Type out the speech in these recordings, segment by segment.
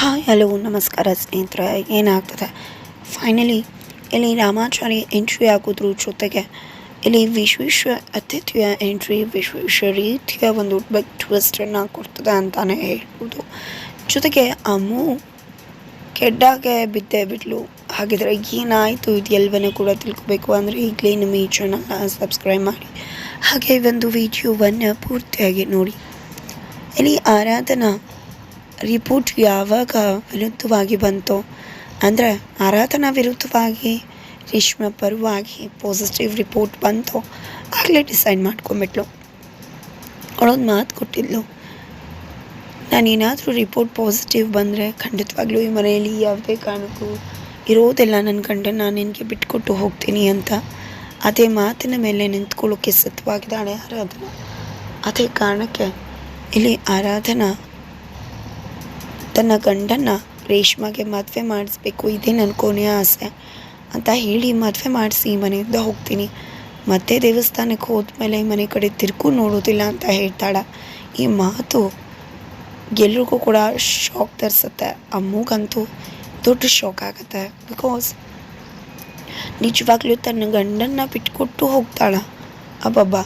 Hi, hello, ನಮಸ್ಕಾರ ಸ್ನೇಹಿತರೆ, ಏನಾಗ್ತದೆ? ಫೈನಲಿ ಇಲ್ಲಿ ರಾಮಾಚಾರಿ ಎಂಟ್ರಿ ಆಗೋದ್ರ ಜೊತೆಗೆ ಇಲ್ಲಿ ವಿಶ್ವೇಶ್ವ ಅತಿಥಿಯ ಎಂಟ್ರಿ ವಿಶ್ವೇಶ್ವ ರೀತಿಯ ಒಂದು ಬಿಗ್ ಟ್ವಿಸ್ಟನ್ನು ಕೊಡ್ತದೆ ಅಂತಲೇ ಹೇಳ್ಬೋದು. ಜೊತೆಗೆ ಅಮ್ಮು ಕೆಡ್ಡಾಗೆ ಬಿದ್ದೇ ಬಿಟ್ಲು. ಹಾಗಿದ್ರೆ ಏನಾಯಿತು ಇದು ಎಲ್ಲವನ್ನೂ ಕೂಡ ತಿಳ್ಕೊಬೇಕು ಅಂದರೆ ಈಗಲೇ ನಮ್ಮ ಈ ಚಾನಲ್ನ ಸಬ್ಸ್ಕ್ರೈಬ್ ಮಾಡಿ. ಹಾಗೆ ಒಂದು ವಿಡಿಯೋವನ್ನು ಪೂರ್ತಿಯಾಗಿ ನೋಡಿ. ಇಲ್ಲಿ ಆರಾಧನಾ ರಿಪೋರ್ಟ್ ಯಾವಾಗ ವಿರುದ್ಧವಾಗಿ ಬಂತೋ, ಅಂದರೆ ಆರಾಧನಾ ವಿರುದ್ಧವಾಗಿ, ರೇಷ್ಮೆ ಪರವಾಗಿ ಪಾಸಿಟಿವ್ ರಿಪೋರ್ಟ್ ಬಂತು, ಆಗಲೇ ಡಿಸೈಡ್ ಮಾಡ್ಕೊಂಬಿಟ್ಲು ಅವಳೊಂದು ಮಾತು ಕೊಟ್ಟಿದ್ಲು, ನಾನೇನಾದರೂ ರಿಪೋರ್ಟ್ ಪಾಸಿಟಿವ್ ಬಂದರೆ ಖಂಡಿತವಾಗ್ಲೂ ಈ ಮನೆಯಲ್ಲಿ ಯಾವುದೇ ಕಾರಣಕ್ಕೂ ಇರೋದೆಲ್ಲ. ನನ್ನ ಗಂಡ ನಾನು ನಿನಗೆ ಬಿಟ್ಕೊಟ್ಟು ಹೋಗ್ತೀನಿ ಅಂತ. ಅದೇ ಮಾತಿನ ಮೇಲೆ ನಿಂತ್ಕೊಳ್ಳೋಕ್ಕೆ ಸಿದ್ಧವಾಗಿದ್ದಾಳೆ ಆರಾಧನಾ. ಅದೇ ಕಾರಣಕ್ಕೆ ಇಲ್ಲಿ ಆರಾಧನಾ ತನ್ನ ಗಂಡನ ರೇಷ್ಮೆಗೆ ಮದುವೆ ಮಾಡಿಸ್ಬೇಕು, ಇದೇ ನನ್ನ ಕೊನೆಯ ಆಸೆ ಅಂತ ಹೇಳಿ ಮದುವೆ ಮಾಡಿಸಿ ಮನೆಯಿಂದ ಹೋಗ್ತೀನಿ. ಮತ್ತೆ ದೇವಸ್ಥಾನಕ್ಕೆ ಹೋದ್ಮೇಲೆ ಮನೆ ಕಡೆ ತಿರುಗು ನೋಡೋದಿಲ್ಲ ಅಂತ ಹೇಳ್ತಾಳೆ. ಈ ಮಾತು ಎಲ್ರಿಗೂ ಕೂಡ ಶಾಕ್ ತರಿಸುತ್ತೆ. ಅಮ್ಮಗಂತೂ ದೊಡ್ಡ ಶಾಕ್ ಆಗುತ್ತೆ. ಬಿಕಾಸ್ ನಿಜವಾಗ್ಲೂ ತನ್ನ ಗಂಡನ್ನ ಬಿಟ್ಕೊಟ್ಟು ಹೋಗ್ತಾಳೆ. ಅಬ್ಬಬ್ಬ,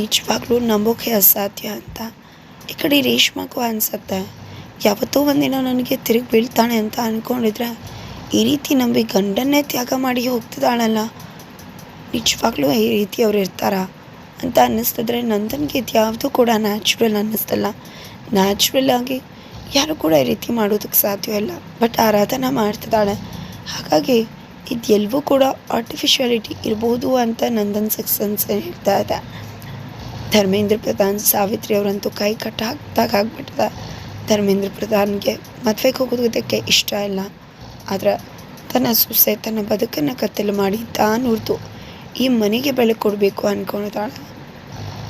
ನಿಜವಾಗ್ಲೂ ನಂಬೋಕೆ ಅಸಾಧ್ಯ ಅಂತ. ಈ ಕಡೆ ರೇಷ್ಮಕ್ಕೂ ಅನಿಸುತ್ತೆ. ಯಾವತ್ತೋ ಒಂದಿನ ನನಗೆ ತಿರುಗಿ ಬೀಳ್ತಾಳೆ ಅಂತ ಅಂದ್ಕೊಂಡಿದ್ರೆ ಈ ರೀತಿ ನಂಬಿ ಗಂಡನ್ನೇ ತ್ಯಾಗ ಮಾಡಿ ಹೋಗ್ತಿದ್ದಾಳಲ್ಲ. ನಿಜವಾಗ್ಲೂ ಈ ರೀತಿ ಅವ್ರು ಇರ್ತಾರಾ ಅಂತ ಅನ್ನಿಸ್ತಿದ್ರೆ ನಂದನ್ಗೆ ಇದು ಯಾವುದೂ ಕೂಡ ನ್ಯಾಚುರಲ್ ಅನ್ನಿಸ್ತಲ್ಲ. ನ್ಯಾಚುರಲ್ ಆಗಿ ಯಾರು ಕೂಡ ಈ ರೀತಿ ಮಾಡೋದಕ್ಕೆ ಸಾಧ್ಯ ಇಲ್ಲ. ಬಟ್ ಆರಾಧನಾ ಮಾಡ್ತಿದ್ದಾಳೆ. ಹಾಗಾಗಿ ಇದು ಎಲ್ಲವೂ ಕೂಡ ಆರ್ಟಿಫಿಷಿಯಾಲಿಟಿ ಇರ್ಬೋದು ಅಂತ ನಂದನ್ ಸಕ್ಸನ್ಸ್ ಹೇಳ್ತಾ ಇದೆ. ಧರ್ಮೇಂದ್ರ ಪ್ರಧಾನ್ ಸಾವಿತ್ರಿ ಅವರಂತೂ ಕೈ ಕಟ್ಟ ಹಾಕ್ದಾಗ ಆಗ್ಬಿಟ್ಟಿದೆ. ಧರ್ಮೇಂದ್ರ ಪ್ರಧಾನ್ಗೆ ಮದುವೆಗೆ ಹೋಗೋದಕ್ಕೆ ಇಷ್ಟ ಇಲ್ಲ. ಆದರೆ ತನ್ನ ಸೊಸೆ ತನ್ನ ಬದುಕನ್ನು ಕತ್ತಲು ಮಾಡಿ ತಾನು ಉರಿದು ಈ ಮನೆಗೆ ಬೆಳಕು ಕೊಡಬೇಕು ಅಂದ್ಕೊಂಡಿದ್ದಾಳೆ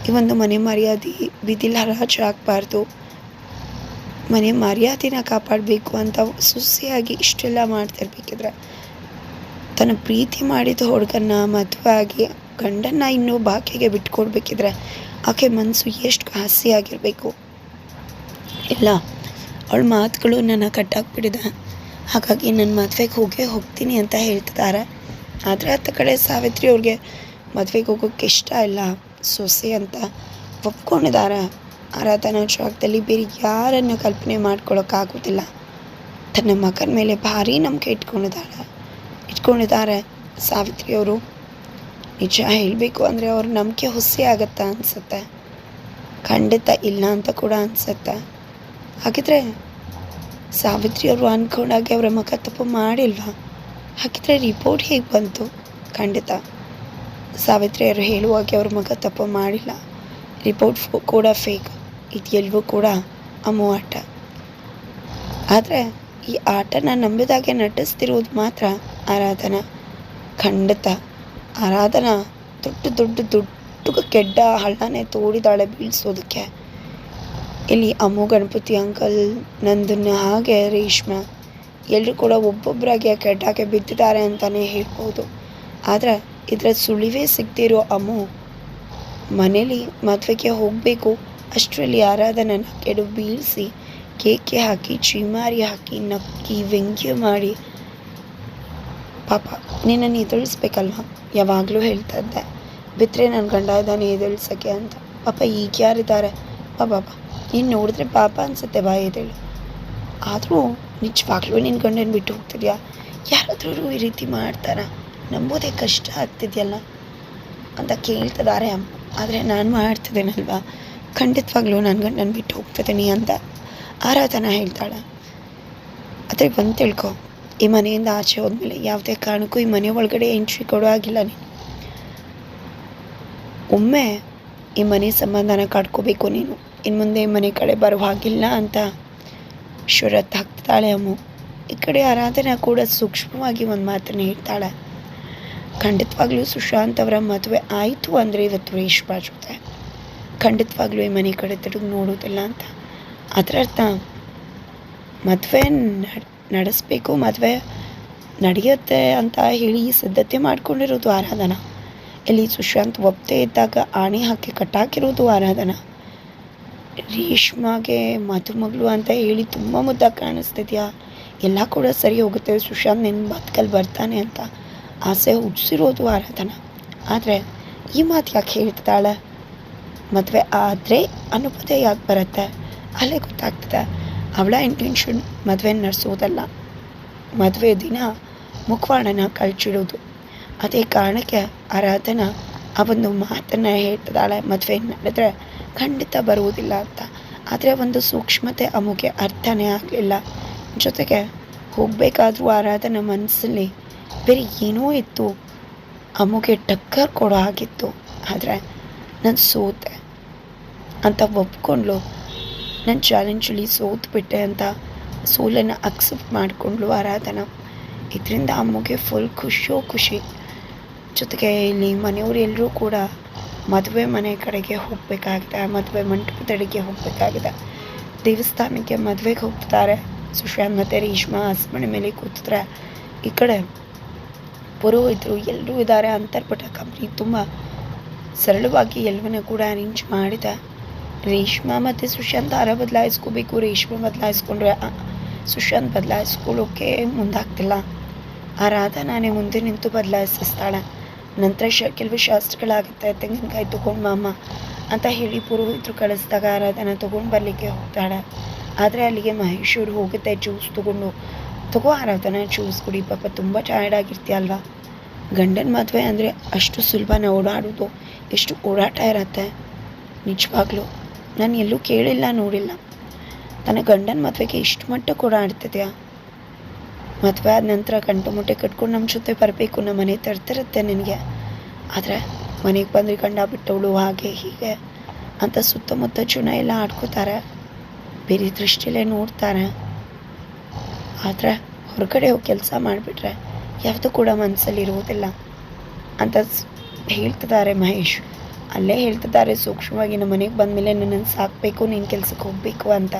ಈ ಒಂದು ಮನೆ ಮರ್ಯಾದೆ ಬಿದಿಲ್ ಹರಾಜು ಆಗಬಾರ್ದು. ಮನೆ ಮರ್ಯಾದೆನ ಕಾಪಾಡಬೇಕು ಅಂತ ಸುಸೆಯಾಗಿ ಇಷ್ಟೆಲ್ಲ ಮಾಡ್ತಿರ್ಬೇಕಿದ್ರೆ ತನ್ನ ಪ್ರೀತಿ ಮಾಡಿದ ಹುಡುಗನ್ನ ಮದುವೆ ಆಗಿ ಗಂಡನ್ನ ಇನ್ನೂ ಬಾಕಿಗೆ ಬಿಟ್ಕೊಡ್ಬೇಕಿದ್ರೆ ಆಕೆ ಮನಸ್ಸು ಎಷ್ಟು ಹಾಸಿಯಾಗಿರಬೇಕು. ಇಲ್ಲ. ಅವಳ ಮಾತುಗಳು ನನ್ನ ಕಟ್ಟಾಕ್ಬಿಟ್ಟಿದೆ ಹಾಗಾಗಿ ನನ್ನ ಮದುವೆಗೆ ಹೋಗೇ ಹೋಗ್ತೀನಿ ಅಂತ ಹೇಳ್ತಿದ್ದಾರೆ ಆದರೆ ಹತ್ತ ಕಡೆ ಸಾವಿತ್ರಿ ಅವ್ರಿಗೆ ಮದುವೆಗೆ ಹೋಗೋಕ್ಕೆ ಇಷ್ಟ ಇಲ್ಲ. ಸೊಸೆ ಅಂತ ಒಪ್ಕೊಂಡಿದ್ದಾರೆ ಆರಾಧನಾ ಜಾಗದಲ್ಲಿ ಬೇರೆ ಯಾರನ್ನು ಕಲ್ಪನೆ ಮಾಡ್ಕೊಳ್ಳೋಕ್ಕಾಗೋದಿಲ್ಲ ತನ್ನ ಮಗನ ಮೇಲೆ ಭಾರಿ ನಂಬಿಕೆ ಇಟ್ಕೊಂಡಿದ್ದಾಳೆ ಇಟ್ಕೊಂಡಿದ್ದಾರೆ ಸಾವಿತ್ರಿಯವರು ನಿಜ ಹೇಳಬೇಕು ಅಂದರೆ ಅವ್ರ ನಂಬಿಕೆ ಹುಸಿ ಆಗತ್ತಾ ಅನಿಸುತ್ತೆ. ಖಂಡಿತ ಇಲ್ಲ ಅಂತ ಕೂಡ ಅನಿಸುತ್ತೆ. ಹಾಗಿದ್ರೆ ಸಾವಿತ್ರಿ ಅವರು ಅಂದ್ಕೊಂಡಾಗೆ ಅವರ ಮಗ ತಪ್ಪು ಮಾಡಿಲ್ವಾ? ಹಾಗಿದ್ರೆ ರಿಪೋರ್ಟ್ ಹೇಗೆ ಬಂತು? ಖಂಡಿತ. ಸಾವಿತ್ರಿ ಅವರು ಹೇಳುವಾಗೆ ಅವ್ರ ಮಗ ತಪ್ಪು ಮಾಡಿಲ್ಲ. ರಿಪೋರ್ಟ್ ಕೂಡ ಫೇಕ್ ಇದು ಎಲ್ಲವೂ ಕೂಡ ಅಮ್ಮು ಆಟ ಆದರೆ ಈ ಆಟನ ನಂಬಿದಾಗೆ ನಟಿಸ್ತಿರೋದು ಮಾತ್ರ ಆರಾಧನಾ. ಖಂಡಿತ. ಆರಾಧನಾ ದೊಡ್ಡ ದೊಡ್ಡ ದೊಡ್ಡ ಕೆಡ್ಡ ಹಳ್ಳನೇ ತೋಡಿದಾಳೆ ಬೀಳ್ಸೋದಕ್ಕೆ. ಇಲ್ಲಿ ಅಮ್ಮು ಗಣಪತಿ ಅಂಕಲ್ ನಂದನ್ನ ಹಾಗೆ ರೇಷ್ಮೆ. ಎಲ್ಲರೂ ಕೂಡ ಒಬ್ಬೊಬ್ಬರಾಗಿ ಆ ಕೆಟ್ಟಾಕೆ ಬಿದ್ದಿದ್ದಾರೆ ಅಂತಲೇ ಹೇಳ್ಬೋದು. ಆದರೆ ಇದರ ಸುಳಿವೇ ಸಿಗ್ತಿರೋ ಅಮ್ಮು ಮನೇಲಿ ಮದುವೆಗೆ ಹೋಗಬೇಕು, ಅಷ್ಟರಲ್ಲಿ ಆರಾಧನನ ಕೆಡು ಬೀಳಿಸಿ ಕೇಕೆ ಹಾಕಿ ಚೀಮಾರಿ ಹಾಕಿ, ನಕ್ಕಿ, ವ್ಯಂಗ್ಯ ಮಾಡಿ. ಪಾಪ, ನಿನ್ನನ್ನು ಎದುರಿಸ್ಬೇಕಲ್ವ? ಯಾವಾಗಲೂ ಹೇಳ್ತಾ ಇದ್ದೆ. ಬಿತ್ತರೆ ನನ್ನ ಗಂಡ ಇದ್ದಾನೆ ಎದುರಿಸೋಕ್ಕೆ ಅಂತ. ಪಾಪ, ಈಗ ಯಾರಿದ್ದಾರೆ? ಪಾಪ. ನೀನು ನೋಡಿದ್ರೆ ಪಾಪ ಅನಿಸುತ್ತೆ ಬಾ ಎದ್ದೇಳು. ಆದರೂ ನಿಜವಾಗ್ಲೂ ನಿನ್ನ ಗಂಡನ ಬಿಟ್ಟು ಹೋಗ್ತಿದ್ಯಾ? ಯಾರಾದ್ರೂ ಈ ರೀತಿ ಮಾಡ್ತಾರ? ನಂಬೋದೇ ಕಷ್ಟ ಆಗ್ತಿದೆಯಲ್ಲ? ಅಂತ ಕೇಳ್ತಿದ್ದಾರೆ ಅಮ್ಮ. ಆದರೆ ನಾನು ಮಾಡ್ತಿದ್ದೇನಲ್ವಾ? ಖಂಡಿತವಾಗ್ಲೂ ನನ್ನ ಗಂಡನ ಬಿಟ್ಟು ಹೋಗ್ತಿದ್ದೀನಿ ಅಂತ ಆರಾಧನ ಹೇಳ್ತಾಳೆ. ಅದ್ರಿಗೆ ಬಂದು ತಿಳ್ಕೊ. ಈ ಮನೆಯಿಂದ ಆಚೆ ಹೋದ್ಮೇಲೆ ಯಾವುದೇ ಕಾರಣಕ್ಕೂ ಈ ಮನೆ ಒಳಗಡೆ ಎಂಟ್ರಿ ಕೊಡೋ ಆಗಿಲ್ಲ ನೀನು. ಒಮ್ಮೆ ಈ ಮನೆ ಸಂಬಂಧನ ಕಾಡ್ಕೋಬೇಕು ನೀನು. ಇನ್ನು ಮುಂದೆ ಮನೆ ಕಡೆ ಬರೋ ಹಾಗಿಲ್ಲ ಅಂತ ಷರತ್ತು ಹಾಕ್ತಾಳೆ ಅಮ್ಮು. ಈ ಕಡೆ ಆರಾಧನೆ ಕೂಡ ಸೂಕ್ಷ್ಮವಾಗಿ ಒಂದು ಮಾತನ್ನು ಹೇಳ್ತಾಳೆ. ಖಂಡಿತವಾಗ್ಲೂ ಸುಶಾಂತ್ ಅವರ ಮದುವೆ ಆಯಿತು ಅಂದರೆ ಇವತ್ತು ರೇಷ್ಮಾ ಜೊತೆ. ಖಂಡಿತವಾಗ್ಲೂ ಈ ಮನೆ ಕಡೆ ತಿರುಗಿ ನೋಡೋದಿಲ್ಲ ಅಂತ. ಅದರ ಅರ್ಥ, ಮದುವೆ ನಡೆಸಬೇಕು, ಮದುವೆ ನಡೆಯುತ್ತೆ ಅಂತ ಹೇಳಿ ಸಿದ್ಧತೆ ಮಾಡಿಕೊಂಡಿರೋದು ಆರಾಧನಾ. ಇಲ್ಲಿ ಸುಶಾಂತ್ ಒಪ್ಪದೇ ಇದ್ದಾಗ ಆಣೆ ಹಾಕಿ ಕಟ್ಟಾಕಿರೋದು ಆರಾಧನಾ. ರೇಷ್ಮಾಗೆ ಮದುಮಗಳು ಅಂತ ಹೇಳಿ ತುಂಬ ಮುದ್ದಾಗಿ ಕಾಣಿಸ್ತಿದ್ಯಾ? ಎಲ್ಲ ಕೂಡ ಸರಿ ಹೋಗುತ್ತೆ, ಸುಶಾಂತ್ ನಿನ್ನ ಬದುಕಲ್ಲಿ ಬರ್ತಾನೆ ಅಂತ. ಆಸೆ ಹುಡ್ಸಿರೋದು ಆರಾಧನ. ಆದರೆ ಈ ಮಾತು ಯಾಕೆ ಹೇಳ್ತಿದ್ದಾಳೆ? ಮದುವೆ ಆದರೆ ಅನುಭವ ಯಾಕೆ ಬರುತ್ತೆ? ಅಲ್ಲೇ ಗೊತ್ತಾಗ್ತದೆ. ಅವಳ ಇಂಟೆನ್ಷನ್ ಮದುವೆ ನಡೆಸೋದಲ್ಲ. ಮದುವೆ ದಿನ ಮುಖವಾಡನ ಕಳ್ಚಿಡೋದು. ಅದೇ ಕಾರಣಕ್ಕೆ ಆರಾಧನ ಆ ಒಂದು ಮಾತನ್ನು ಹೇಳ್ತಿದ್ದಾಳೆ. ಮದುವೆ ನಡೆದ್ರೆ ಖಂಡಿತ ಬರುವುದಿಲ್ಲ ಅಂತ. ಆದರೆ ಒಂದು ಸೂಕ್ಷ್ಮತೆ ಅಮುಗೆ ಅರ್ಥನೇ ಆಗಲಿಲ್ಲ. ಜೊತೆಗೆ ಹೋಗಬೇಕಾದ್ರೂ ಆರಾಧನ ಮನಸ್ಸಲ್ಲಿ ಬೇರೆ ಏನೋ ಇತ್ತು. ಅಮುಗೆ ಟಕ್ಕರ್ ಕೊಡೋ ಆಗಿತ್ತು ಆದರೆ ನಾನು ಸೋತೆ ಅಂತ ಒಪ್ಕೊಂಡ್ಲು. ನನ್ನ ಚಾಲೆಂಜಲ್ಲಿ ಸೋತ್ಬಿಟ್ಟೆ ಅಂತ ಸೋಲನ್ನು ಅಕ್ಸೆಪ್ಟ್ ಮಾಡಿಕೊಂಡ್ಲು ಆರಾಧನ. ಇದರಿಂದ ಅಮ್ಮಗೆ ಫುಲ್ ಖುಷಿಯೋ ಖುಷಿ. ಜೊತೆಗೆ ಇಲ್ಲಿ ಮನೆಯವರೆಲ್ಲರೂ ಕೂಡ ಮದುವೆ ಮನೆ ಕಡೆಗೆ ಹೋಗಬೇಕಾಗಿದೆ, ಮದುವೆ ಮಂಟಪದಡೆಗೆ ಹೋಗಬೇಕಾಗಿದೆ. ದೇವಸ್ಥಾನಕ್ಕೆ ಮದುವೆಗೆ ಹೋಗ್ತಾರೆ. ಸುಶಾಂತ್ ಮತ್ತು ರೇಷ್ಮಾ ಹಸ್ಬೆಂಡ್ ಮೇಲೆ ಕೂತಿದ್ರೆ ಈ ಕಡೆ ಪುರೋಹಿತರು ಎಲ್ಲರೂ ಇದ್ದಾರೆ. ಅಂತರ್ಪಟ ಕಂಪ್ನಿ ತುಂಬ ಸರಳವಾಗಿ ಎಲ್ಲವನ್ನೂ ಕೂಡ ಅರೇಂಜ್ ಮಾಡಿದೆ. ರೇಷ್ಮಾ ಮತ್ತು ಸುಶಾಂತ್ ಆರ ಬದಲಾಯಿಸ್ಕೋಬೇಕು. ರೇಷ್ಮಾ ಬದಲಾಯಿಸ್ಕೊಂಡ್ರೆ ಸುಶಾಂತ್ ಬದಲಾಯಿಸ್ಕೊಳ್ಳೋಕೆ ಮುಂದಾಗ್ತಿಲ್ಲ. ಆರಾಧನಾನೇ ಮುಂದೆ ನಿಂತು ಬದಲಾಯಿಸ್ತಾಳೆ. ನಂತರ ಶ, ಕೆಲವು ಶಾಸ್ತ್ರಗಳಾಗುತ್ತೆ, ತೆಂಗಿನಕಾಯಿ ತೊಗೊಂಡು ಮಾಮ ಅಂತ ಹೇಳಿ ಪುರೋಹಿತರು ಕಳಿಸಿದಾಗ ಆರಾಧನ ತೊಗೊಂಡು ಬರಲಿಕ್ಕೆ ಹೋಗ್ತಾಳೆ. ಆದರೆ ಅಲ್ಲಿಗೆ ಮಹೇಶ್ವರು ಹೋಗುತ್ತೆ ಜ್ಯೂಸ್ ತೊಗೊಂಡು. ತಗೋ ಆರಾಧನ ಜ್ಯೂಸ್ ಕುಡಿ, ಪಾಪ ತುಂಬ ಟಯರ್ಡ್ ಆಗಿರ್ತೀಯಲ್ವಾ? ಗಂಡನ ಮದುವೆ ಅಂದರೆ ಅಷ್ಟು ಸುಲಭನ ಓಡಾಡೋದು, ಎಷ್ಟು ಓಡಾಟ ಇರತ್ತೆ. ನಿಜವಾಗ್ಲೂ, ನಾನು ಎಲ್ಲೂ ಕೇಳಿಲ್ಲ, ನೋಡಿಲ್ಲ. ತನ್ನ ಗಂಡನ ಮದುವೆಗೆ ಇಷ್ಟು ಮಟ್ಟಕ್ಕೆ ಓಡಾಡ್ತಿದ್ಯಾ ಮದುವೆ ಆದ ನಂತರ ಗಂಟು ಮುಟ್ಟೆ ಕಟ್ಕೊಂಡು ನಮ್ಮ ಜೊತೆ ಬರಬೇಕು ನಮ್ಮ ಮನೆ ತರ್ತಿರುತ್ತೆ ನಿನಗೆ. ಆದರೆ ಮನೆಗೆ ಬಂದರೆ ಗಂಡ ಬಿಟ್ಟವಳು ಹಾಗೆ ಹೀಗೆ ಅಂತ ಸುತ್ತಮುತ್ತ ಜನ ಎಲ್ಲ ಆಡ್ಕೋತಾರೆ. ಬೇರೆ ದೃಷ್ಟಿಲೇ ನೋಡ್ತಾರೆ. ಆದರೆ ಹೊರಗಡೆ ಹೋಗಿ ಕೆಲಸ ಮಾಡಿಬಿಟ್ರೆ ಯಾವುದು ಕೂಡ ಮನಸ್ಸಲ್ಲಿ ಇರುವುದಿಲ್ಲ ಅಂತ ಹೇಳ್ತಿದ್ದಾರೆ ಮಹೇಶ್. ಅಲ್ಲೇ ಹೇಳ್ತಿದ್ದಾರೆ, ಸೂಕ್ಷ್ಮವಾಗಿ ನಮ್ಮ ಮನೆಗೆ ಬಂದಮೇಲೆ ನನ್ನನ್ನು ಸಾಕಬೇಕು, ನೀನು ಕೆಲಸಕ್ಕೆ ಹೋಗಬೇಕು ಅಂತ.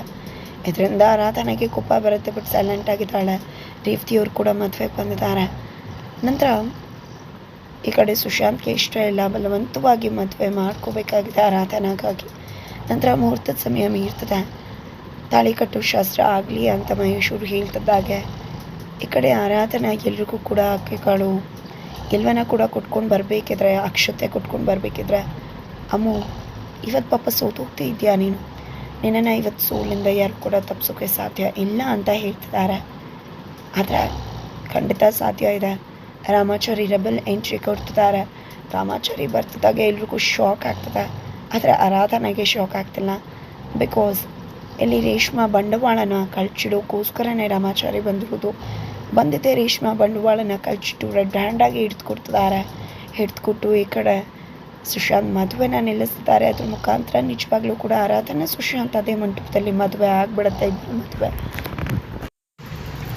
ಇದರಿಂದ ಆರಾಧನೆಗೆ ಕೋಪ ಬರುತ್ತೆ ಬಿಟ್ಟು ಸೈಲೆಂಟ್ ಆಗಿದ್ದಾಳೆ. ರೇವತಿಯವರು ಕೂಡ ಮದುವೆಗೆ ಬಂದಿದ್ದಾರೆ. ನಂತರ ಈ ಕಡೆ ಸುಶಾಂತ್ಗೆ ಇಷ್ಟ ಇಲ್ಲ, ಬಲವಂತವಾಗಿ ಮದುವೆ ಮಾಡ್ಕೋಬೇಕಾಗಿದೆ ಆರಾಧನಾಗಾಗಿ. ನಂತರ ಮುಹೂರ್ತದ ಸಮಯ ಮೀರ್ತದೆ. ತಾಳಿ ಕಟ್ಟು ಶಾಸ್ತ್ರ ಆಗಲಿ ಅಂತ ಮಹೇಶ್ವರು ಹೇಳ್ತಿದ್ದಾಗೆ ಈ ಕಡೆ ಆರಾಧನಾ ಎಲ್ರಿಗೂ ಕೂಡ ಅಕ್ಕಿಗಳು ಎಲ್ಲವನ್ನ ಕೂಡ ಕೊಟ್ಕೊಂಡು ಬರಬೇಕಿದ್ರೆ, ಅಕ್ಷತೆ ಕೊಟ್ಕೊಂಡು ಬರಬೇಕಿದ್ರೆ, ಅಮ್ಮು ಇವತ್ತು ಪಾಪ ಸೋತೋಗ್ತಾ ಇದೆಯಾ ನೀನು? ನಿನ್ನನ್ನು ಇವತ್ತು ಸೋಲಿಂದ ಯಾರು ಕೂಡ ತಪ್ಸೋಕ್ಕೆ ಸಾಧ್ಯ ಇಲ್ಲ ಅಂತ ಹೇಳ್ತಿದ್ದಾರೆ. ಆದರೆ ಖಂಡಿತ ಸಾಧ್ಯ ಇದೆ. ರಾಮಾಚಾರಿ ರೆಬಲ್ ಎಂಟ್ರಿ ಕೊಡ್ತಿದ್ದಾರೆ. ರಾಮಾಚಾರಿ ಬರ್ತಿದ್ದಾಗ ಎಲ್ರಿಗೂ ಶಾಕ್ ಆಗ್ತದೆ. ಆದರೆ ಆರಾಧನೆಗೆ ಶಾಕ್ ಆಗ್ತಿಲ್ಲ. ಬಿಕಾಸ್ ಇಲ್ಲಿ ರೇಷ್ಮಾ ಬಂಡವಾಳನ ಕಳ್ಚಿಡೋಕ್ಕೋಸ್ಕರನೇ ರಾಮಾಚಾರಿ ಬಂದಿರೋದು. ಬಂದಿದ್ದೆ ರೇಷ್ಮಾ ಬಂಡವಾಳನ ಕಳ್ಚಿಟ್ಟು ರೆಡ್ ಹ್ಯಾಂಡಾಗಿ ಹಿಡ್ದು ಕೊಡ್ತಿದ್ದಾರೆ. ಹಿಡ್ದು ಕೊಟ್ಟು ಈ ಕಡೆ ಸುಶಾಂತ್ ಮದುವೆನ ನಿಲ್ಲಿಸ್ತಿದ್ದಾರೆ. ಅದ್ರ ಮುಖಾಂತರ ನಿಜವಾಗ್ಲೂ ಕೂಡ ಆರಾಧನೆ ಸುಶಾಂತ್ ಅದೇ ಮಂಟಪದಲ್ಲಿ ಮದುವೆ ಆಗಿಬಿಡುತ್ತೆ. ಇಬ್ಬರು ಮದುವೆ.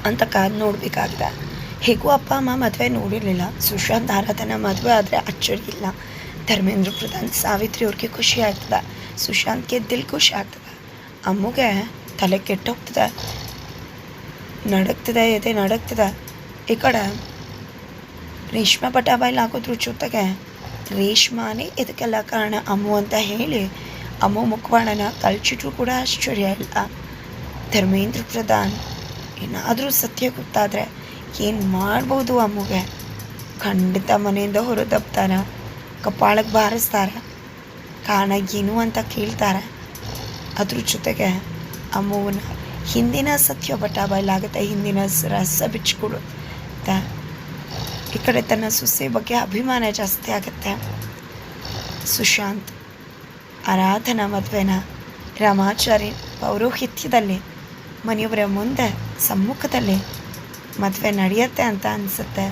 ಅಂತ ಕಾದು ನೋಡಬೇಕಾಗಿದೆ ಹೇಗೂ ಅಪ್ಪ, ಅಮ್ಮ ಮದುವೆ ನೋಡಿರಲಿಲ್ಲ. ಸುಶಾಂತ್ ಆರಾಧನಾ ಮದುವೆ ಆದರೆ ಅಚ್ಚರಿ ಇಲ್ಲ. ಧರ್ಮೇಂದ್ರ ಪ್ರಧಾನ್ ಸಾವಿತ್ರಿ ಅವ್ರಿಗೆ ಖುಷಿ ಆಗ್ತದೆ. ಸುಶಾಂತ್ಗೆ ದಿಲ್ ಖುಷಿ ಆಗ್ತದೆ. ಅಮ್ಮಗೆ ತಲೆ ಕೆಟ್ಟೋಗ್ತದೆ. ನಡಕ್ತದೆ ಎದೆ ನಡಕ್ತದೆ ಈ ಕಡೆ ರೇಷ್ಮೆ ಪಟಾಬಾಯಿಲ್ ಹಾಕೋದ್ರ ಜೊತೆಗೆ ರೇಷ್ಮಾನೇ ಇದಕ್ಕೆಲ್ಲ ಕಾರಣ ಅಮ್ಮು ಅಂತ ಹೇಳಿ ಅಮ್ಮು ಮುಖವಾಣನ ಕಳ್ಚಿಟ್ರು ಕೂಡ ಆಶ್ಚರ್ಯ ಇಲ್ಲ. ಧರ್ಮೇಂದ್ರ ಪ್ರಧಾನ್ ಏನಾದರೂ ಸತ್ಯ ಗೊತ್ತಾದರೆ ಏನು ಮಾಡ್ಬೋದು ಅಮ್ಮಗೆ ಖಂಡಿತ ಮನೆಯಿಂದ ಹೊರದಬ್ತಾರ ಕಪಾಳಕ್ಕೆ ಬಾರಿಸ್ತಾರೆ ಕಾರಣ ಏನು ಅಂತ ಕೇಳ್ತಾರೆ. ಅದ್ರ ಜೊತೆಗೆ ಅಮ್ಮವನ್ನ ಹಿಂದಿನ ಸತ್ಯ ಬಟ ಬಯಲಾಗುತ್ತೆ ಹಿಂದಿನ ರಸ ಬಿಚ್ಚಿಕೊಡು ಈ ಕಡೆ ತನ್ನ ಸುಸೆ ಬಗ್ಗೆ ಅಭಿಮಾನ ಜಾಸ್ತಿ ಆಗುತ್ತೆ. ಸುಶಾಂತ್, ಆರಾಧನಾ ಮದುವೆನ ರಾಮಾಚಾರಿ ಪೌರೋಹಿತ್ಯದಲ್ಲಿ ಮನೆಯವರ ಮುಂದೆ ಸಮ್ಮುಖದಲ್ಲಿ ಮದುವೆ ನಡೆಯುತ್ತೆ ಅಂತ ಅನಿಸುತ್ತೆ.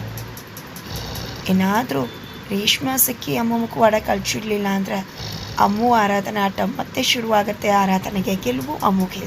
ಏನಾದರೂ ರೇಷ್ಮಾ ಸಿಕ್ಕಿ ಅಮ್ಮಮ್ಮಕ್ಕೆ ಒಡ ಕಳ್ಚಿಡ್ಲಿಲ್ಲ ಅಂದರೆ ಅಮ್ಮು ಆರಾಧನೆ ಆಟ ಮತ್ತೆ ಶುರುವಾಗುತ್ತೆ ಆರಾಧನೆಗೆ. ಗೆಲುವು ಅಮ್ಮುಗೆ.